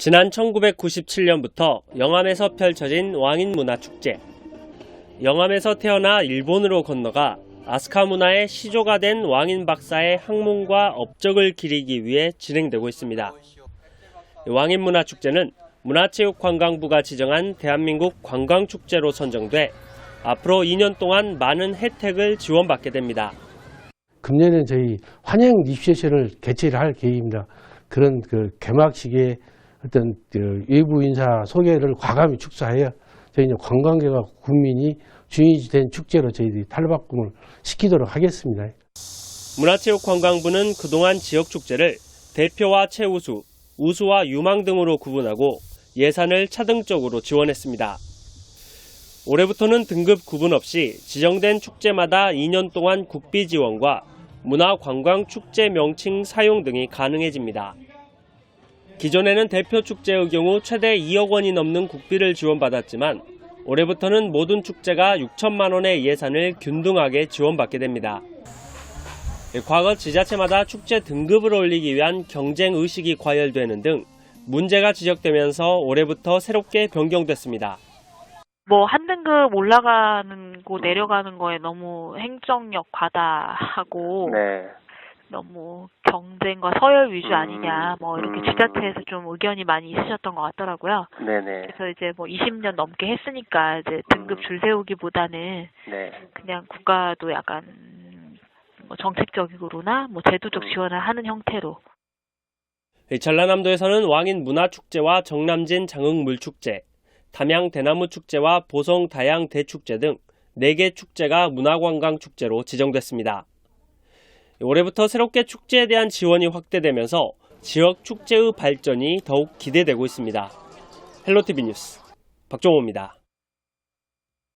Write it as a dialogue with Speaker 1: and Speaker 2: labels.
Speaker 1: 지난 1997년부터 영암에서 펼쳐진 왕인 문화축제. 영암에서 태어나 일본으로 건너가 아스카 문화의 시조가 된 왕인 박사의 학문과 업적을 기리기 위해 진행되고 있습니다. 왕인 문화축제는 문화체육관광부가 지정한 대한민국 관광축제로 선정돼 앞으로 2년 동안 많은 혜택을 지원받게 됩니다.
Speaker 2: 금년에 저희 환영 리셉션을 개최를 할 계획입니다. 그런 그 개막식에 그 외부 인사 소개를 과감히 축소하여 저희 이제 관광객과 국민이 주인이 된 축제로 저희들이 탈바꿈을 시키도록 하겠습니다.
Speaker 1: 문화체육관광부는 그동안 지역 축제를 대표와 최우수, 우수와 유망 등으로 구분하고 예산을 차등적으로 지원했습니다. 올해부터는 등급 구분 없이 지정된 축제마다 2년 동안 국비 지원과 문화관광축제 명칭 사용 등이 가능해집니다. 기존에는 대표 축제의 경우 최대 2억 원이 넘는 국비를 지원받았지만 올해부터는 모든 축제가 6천만 원의 예산을 균등하게 지원받게 됩니다. 과거 지자체마다 축제 등급을 올리기 위한 경쟁 의식이 과열되는 등 문제가 지적되면서 올해부터 새롭게 변경됐습니다.
Speaker 3: 뭐 한 등급 올라가는 거 내려가는 거에 너무 행정력 과다하고
Speaker 4: 네.
Speaker 3: 너무 경쟁과 서열 위주
Speaker 4: 음,
Speaker 3: 아니냐 뭐 이렇게
Speaker 4: 음.
Speaker 3: 지자체에서 좀 의견이 많이 있으셨던 것 같더라고요.
Speaker 4: 네네.
Speaker 3: 그래서 이제 뭐 20년 넘게 했으니까 이제 등급
Speaker 4: 음.
Speaker 3: 줄 세우기보다는
Speaker 4: 네.
Speaker 3: 그냥 국가도 약간 뭐 정책적으로나 뭐 제도적
Speaker 4: 음.
Speaker 3: 지원을 하는 형태로
Speaker 1: 전라남도에서는 왕인 문화축제와 정남진 장흥물축제, 담양 대나무축제와 보성 다양 대축제 등 4개 축제가 문화관광축제로 지정됐습니다. 올해부터 새롭게 축제에 대한 지원이 확대되면서 지역 축제의 발전이 더욱 기대되고 있습니다. 헬로티비 뉴스 박종호입니다.